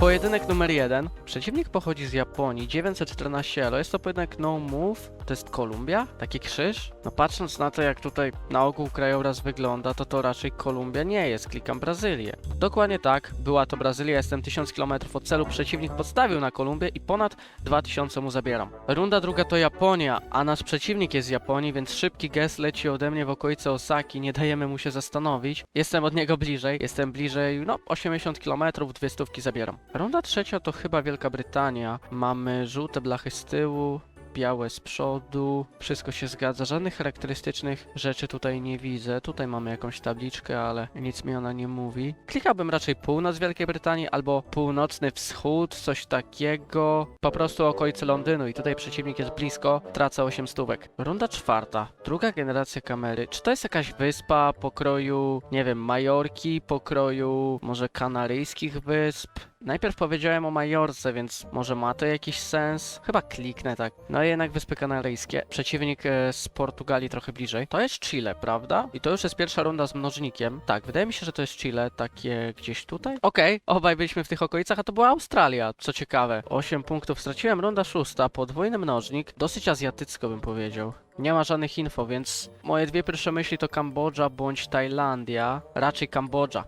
Pojedynek numer jeden. Przeciwnik pochodzi z Japonii, 914 elo. Jest to pojedynek no move. To jest Kolumbia? Taki krzyż? No patrząc na to, jak tutaj na ogół krajobraz wygląda, to to raczej Kolumbia nie jest. Klikam Brazylię. Dokładnie tak, była to Brazylia. Jestem 1000 km od celu. Przeciwnik podstawił na Kolumbię i ponad 2000 mu zabieram. Runda druga to Japonia, a nasz przeciwnik jest z Japonii, więc szybki gest leci ode mnie w okolice Osaki. Nie dajemy mu się zastanowić. Jestem od niego bliżej. Jestem bliżej, no 80 km, dwie stówki zabieram. Runda trzecia to chyba Wielka Brytania. Mamy żółte blachy z tyłu, białe z przodu. Wszystko się zgadza. Żadnych charakterystycznych rzeczy tutaj nie widzę. Tutaj mamy jakąś tabliczkę, ale nic mi ona nie mówi. Klikałbym raczej północ Wielkiej Brytanii albo północny wschód, coś takiego. Po prostu okolice Londynu i tutaj przeciwnik jest blisko. Tracę 8 stówek. Runda czwarta. Druga generacja kamery. Czy to jest jakaś wyspa pokroju, nie wiem, Majorki, pokroju może Kanaryjskich Wysp? Najpierw powiedziałem o Majorce, więc może ma to jakiś sens? Chyba kliknę tak. No i jednak Wyspy Kanaryjskie. Przeciwnik e, z Portugalii trochę bliżej. To jest Chile, prawda? I to już jest pierwsza runda z mnożnikiem. Tak, wydaje mi się, że to jest Chile, takie gdzieś tutaj. Okej, obaj byliśmy w tych okolicach, a to była Australia, co ciekawe. 8 punktów straciłem, runda szósta, podwójny mnożnik. Dosyć azjatycko bym powiedział. Nie ma żadnych info, więc moje dwie pierwsze myśli to Kambodża bądź Tajlandia. Raczej Kambodża.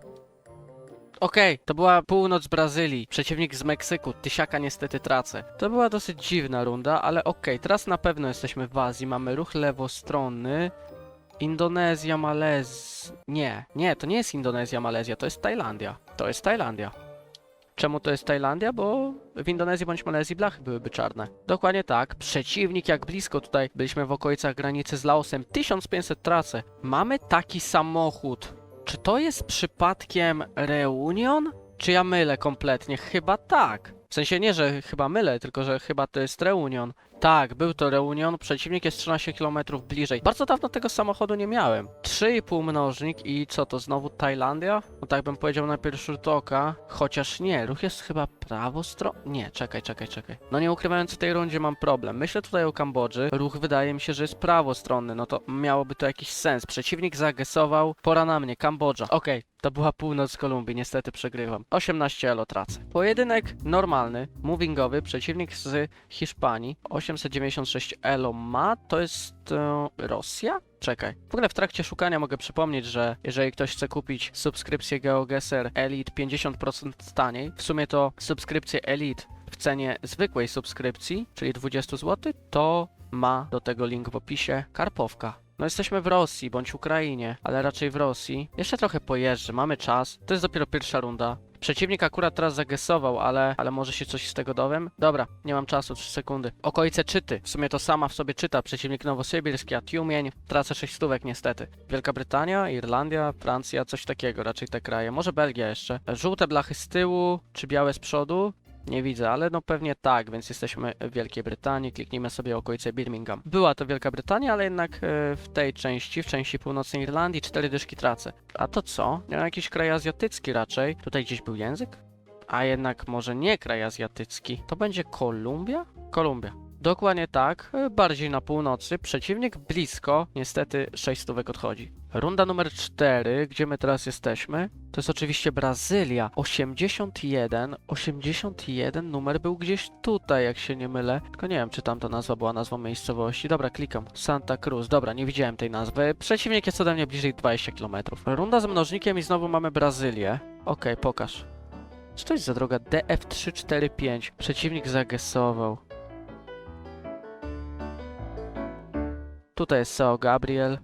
Okej, to była północ Brazylii, przeciwnik z Meksyku, tysiaka niestety tracę. To była dosyć dziwna runda, ale okej, teraz na pewno jesteśmy w Azji, mamy ruch lewostronny. Indonezja, Malez... Nie, nie, to nie jest Indonezja, Malezja, to jest Tajlandia. To jest Tajlandia. Czemu to jest Tajlandia? Bo w Indonezji bądź Malezji blachy byłyby czarne. Dokładnie tak. Przeciwnik jak blisko tutaj byliśmy w okolicach granicy z Laosem. 1500 tracę. Mamy taki samochód. Czy to jest przypadkiem Reunion? Czy ja mylę kompletnie? Chyba tak. W sensie nie, że chyba mylę, tylko że chyba to jest Reunion. Tak, był to Reunion, przeciwnik jest 13 km bliżej. Bardzo dawno tego samochodu nie miałem. 3,5 mnożnik i co to, znowu Tajlandia? No tak bym powiedział na pierwszy rzut oka, chociaż nie, ruch jest chyba prawostronny. Nie, czekaj, czekaj, czekaj. No nie ukrywając, w tej rundzie mam problem. Myślę tutaj o Kambodży, ruch wydaje mi się, że jest prawostronny, no to miałoby to jakiś sens. Przeciwnik zagesował, pora na mnie, Kambodża. Okej, to była północ Kolumbii, niestety przegrywam. 18 elo tracę. Pojedynek normalny, movingowy, przeciwnik z Hiszpanii. 896 elo ma, to jest e, Rosja? Czekaj. W ogóle w trakcie szukania mogę przypomnieć, że jeżeli ktoś chce kupić subskrypcję GeoGuessr Elite 50% taniej, w sumie to subskrypcję Elite w cenie zwykłej subskrypcji, czyli 20 zł, to ma do tego link w opisie Karpowka. No jesteśmy w Rosji bądź Ukrainie, ale raczej w Rosji. Jeszcze trochę pojeżdżę, mamy czas. To jest dopiero pierwsza runda. Przeciwnik akurat teraz zagesował, ale, ale może się coś z tego dowiem? Dobra, nie mam czasu, 3 sekundy. Okolice czyty. W sumie to sama w sobie czyta. Przeciwnik nowosybirski, a Tiumień. Tracę 6 stówek niestety. Wielka Brytania, Irlandia, Francja, coś takiego, raczej te kraje. Może Belgia jeszcze. Żółte blachy z tyłu, czy białe z przodu? Nie widzę, ale no pewnie tak, więc jesteśmy w Wielkiej Brytanii. Kliknijmy sobie okolice Birmingham. Była to Wielka Brytania, ale jednak e, w tej części, w części północnej Irlandii, cztery dyszki tracę. A to co? No, jakiś kraj azjatycki raczej. Tutaj gdzieś był język? A jednak może nie kraj azjatycki. To będzie Kolumbia? Kolumbia. Dokładnie tak, bardziej na północy. Przeciwnik blisko, niestety 6 stówek odchodzi. Runda numer 4, gdzie my teraz jesteśmy? To jest oczywiście Brazylia. 81, 81 numer był gdzieś tutaj, jak się nie mylę. Tylko nie wiem, czy tamta nazwa była nazwą miejscowości. Dobra, klikam. Santa Cruz. Dobra, nie widziałem tej nazwy. Przeciwnik jest ode mnie bliżej 20 km. Runda z mnożnikiem i znowu mamy Brazylię. Okej, pokaż. Co to jest za droga? DF345. Przeciwnik zagesował. Tutaj jest Seo Gabriel.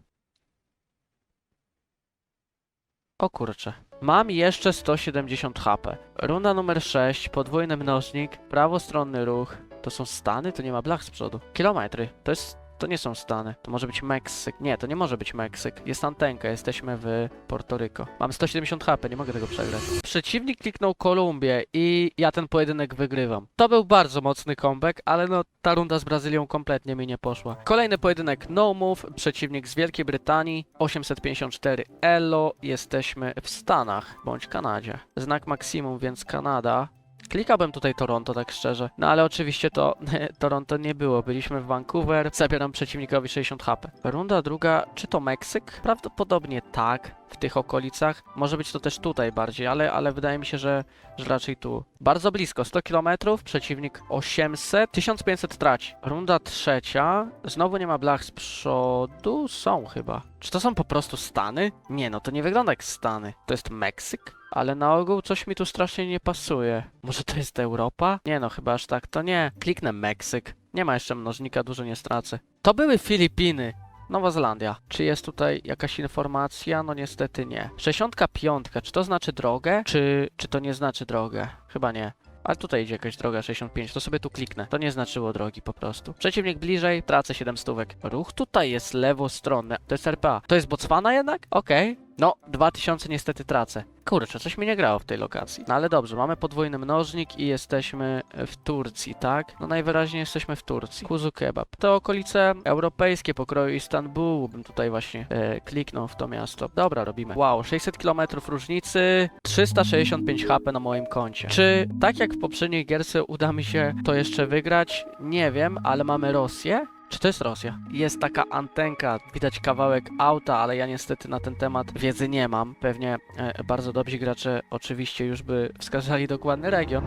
O kurczę. Mam jeszcze 170 HP. Runda numer 6, podwójny mnożnik, prawostronny ruch. To są Stany? To nie ma blach z przodu. Kilometry. To jest... To nie są Stany. To może być Meksyk. Nie, to nie może być Meksyk. Jest antenka, jesteśmy w Porto Mam 170 HP, nie mogę tego przegrać. Przeciwnik kliknął Kolumbię i ja ten pojedynek wygrywam. To był bardzo mocny comeback, ale no ta runda z Brazylią kompletnie mi nie poszła. Kolejny pojedynek no move, przeciwnik z Wielkiej Brytanii, 854 elo, jesteśmy w Stanach bądź Kanadzie. Znak maksimum, więc Kanada. Klikałbym tutaj Toronto, tak szczerze. No ale oczywiście to Toronto nie było. Byliśmy w Vancouver. Zabieram przeciwnikowi 60 HP. Runda druga, czy to Meksyk? Prawdopodobnie tak. W tych okolicach. Może być to też tutaj bardziej, ale, ale wydaje mi się, że, że raczej tu. Bardzo blisko. 100 km, przeciwnik 800. 1500 traci. Runda trzecia. Znowu nie ma blach z przodu. Są chyba. Czy to są po prostu Stany? Nie, no to nie wygląda jak Stany. To jest Meksyk? Ale na ogół coś mi tu strasznie nie pasuje. Może to jest Europa? Nie no, chyba aż tak to nie. Kliknę Meksyk. Nie ma jeszcze mnożnika, dużo nie stracę. To były Filipiny. Nowa Zelandia. Czy jest tutaj jakaś informacja? No niestety nie. 65. Czy to znaczy drogę? Czy, czy to nie znaczy drogę? Chyba nie. Ale tutaj idzie jakaś droga 65, to sobie tu kliknę. To nie znaczyło drogi po prostu. Przeciwnik bliżej, tracę 7 stówek. Ruch tutaj jest lewostronny. To jest RPA. To jest Botswana jednak? Okej. No, 2000 niestety tracę. Kurczę, coś mi nie grało w tej lokacji. No ale dobrze, mamy podwójny mnożnik i jesteśmy w Turcji, tak? No najwyraźniej jesteśmy w Turcji. Kuzu kebab. Te okolice europejskie pokroju Istanbulu, bym tutaj właśnie e, kliknął w to miasto. Dobra, robimy. Wow, 600 km różnicy, 365 HP na moim koncie. Czy tak jak w poprzedniej gierce uda mi się to jeszcze wygrać? Nie wiem, ale mamy Rosję. Czy to jest Rosja? Jest taka antenka, widać kawałek auta, ale ja niestety na ten temat wiedzy nie mam. Pewnie e, bardzo dobrzy gracze oczywiście już by wskazali dokładny region.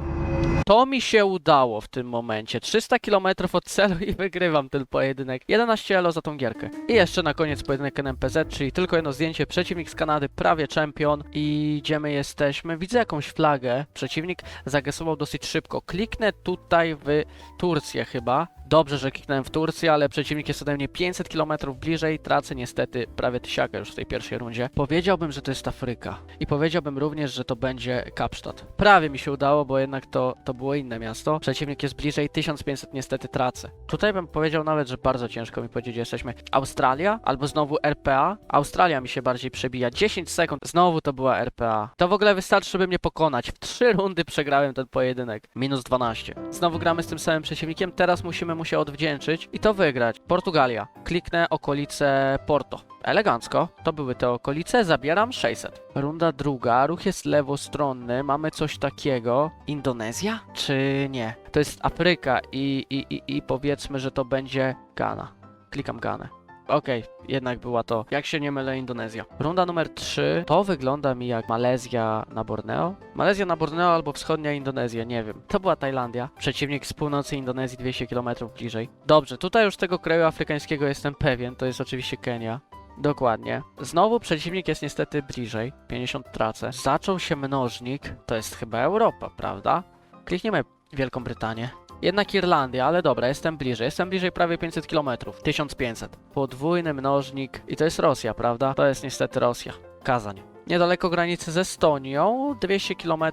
To mi się udało w tym momencie. 300 km od celu i wygrywam ten pojedynek. 11 elo za tą gierkę. I jeszcze na koniec pojedynek NMPZ, czyli tylko jedno zdjęcie. Przeciwnik z Kanady, prawie czempion. I gdzie my jesteśmy? Widzę jakąś flagę. Przeciwnik zagresował dosyć szybko. Kliknę tutaj w Turcję chyba. Dobrze, że kliknąłem w Turcję, ale przeciwnik jest ode mnie 500 km bliżej. Tracę niestety prawie tysiaka już w tej pierwszej rundzie. Powiedziałbym, że to jest Afryka. I powiedziałbym również, że to będzie Kapsztad. Prawie mi się udało, bo jednak to, to było inne miasto. Przeciwnik jest bliżej, 1500 niestety tracę. Tutaj bym powiedział nawet, że bardzo ciężko mi powiedzieć, że jesteśmy Australia albo znowu RPA. Australia mi się bardziej przebija. 10 sekund, znowu to była RPA. To w ogóle wystarczy, żeby mnie pokonać. W 3 rundy przegrałem ten pojedynek. Minus 12. Znowu gramy z tym samym przeciwnikiem. Teraz musimy mu się odwdzięczyć i to wygrać. Portugalia. Kliknę okolice Porto. Elegancko. To były te okolice. Zabieram 600. Runda druga. Ruch jest lewostronny. Mamy coś takiego. Indonezja? Czy nie? To jest Afryka i, i, i, i powiedzmy, że to będzie Ghana. Klikam Ganę. Okej, jednak była to, jak się nie mylę, Indonezja. Runda numer 3. To wygląda mi jak Malezja na Borneo. Malezja na Borneo albo wschodnia Indonezja, nie wiem. To była Tajlandia. Przeciwnik z północy Indonezji 200 km bliżej. Dobrze, tutaj już tego kraju afrykańskiego jestem pewien. To jest oczywiście Kenia. Dokładnie. Znowu przeciwnik jest niestety bliżej. 50 tracę. Zaczął się mnożnik. To jest chyba Europa, prawda? Klikniemy Wielką Brytanię. Jednak Irlandia, ale dobra, jestem bliżej. Jestem bliżej prawie 500 km. 1500. Podwójny mnożnik. I to jest Rosja, prawda? To jest niestety Rosja. Kazań. Niedaleko granicy z Estonią. 200 km.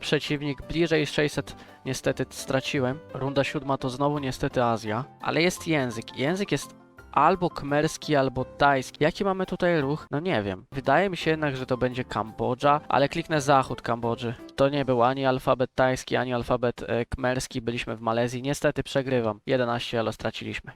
Przeciwnik bliżej 600. Niestety straciłem. Runda siódma to znowu niestety Azja. Ale jest język. Język jest albo kmerski, albo tajski. Jaki mamy tutaj ruch? No nie wiem. Wydaje mi się jednak, że to będzie Kambodża, ale kliknę zachód Kambodży. To nie był ani alfabet tajski, ani alfabet e, kmerski. Byliśmy w Malezji. Niestety przegrywam. 11 elo straciliśmy.